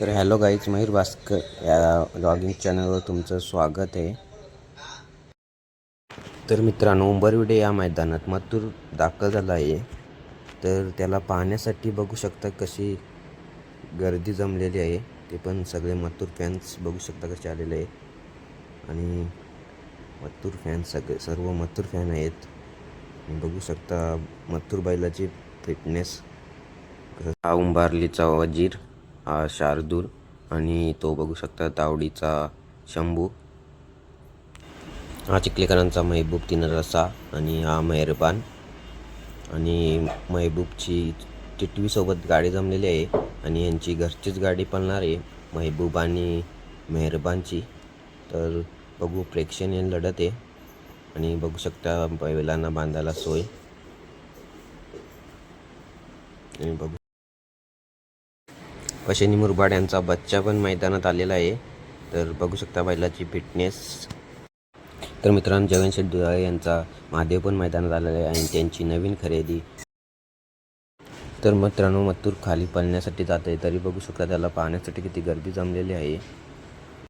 तर hello guys Mayur Bhaskar या logging चॅनलवर तुमचं स्वागत आहे. तर मित्रांनो उंबरविडे या मैदानात मथुर दाखल झाला आहे. तर त्याला पाहण्यासाठी बघू शकता कशी गर्दी जमलेली आहे. ते पण सगळे मथुर फॅन्स बघू शकता कसे आलेले आहे. आणि मथुर फॅन्स सगळे सर्व मथुर फॅन आहेत. बघू शकता मथुर बैलाची फिटनेस उंबारलीचा वजीर. हा शार्दूल आणि तो बघू शकता तावडीचा शंभू. हा चिखलेकरांचा महबूब तीन रसा आणि हा मेहरबान. आणि महबूबची टिटवीसोबत गाडी जमलेली आहे आणि यांची घरचीच गाडी पळणार आहे महबूब आणि मेहरबानची. तर बघू प्रेक्षणीय लढत आहे. आणि बघू शकता बैलांना बांधायला सोय. आणि बघू पशेनी मुरबाड यांचा बच्चा पण मैदानात आलेला आहे. तर बघू शकता बैलाची फिटनेस तर मित्रांनो जगन शेठ दुधाळे यांचा महादेव पण मैदानात आलेला आहे आणि त्यांची नवीन खरेदी. तर मित्रांनो मत्तूर खाली पळण्यासाठी जात आहे. तरी बघू शकता त्याला पाहण्यासाठी किती गर्दी जमलेली आहे.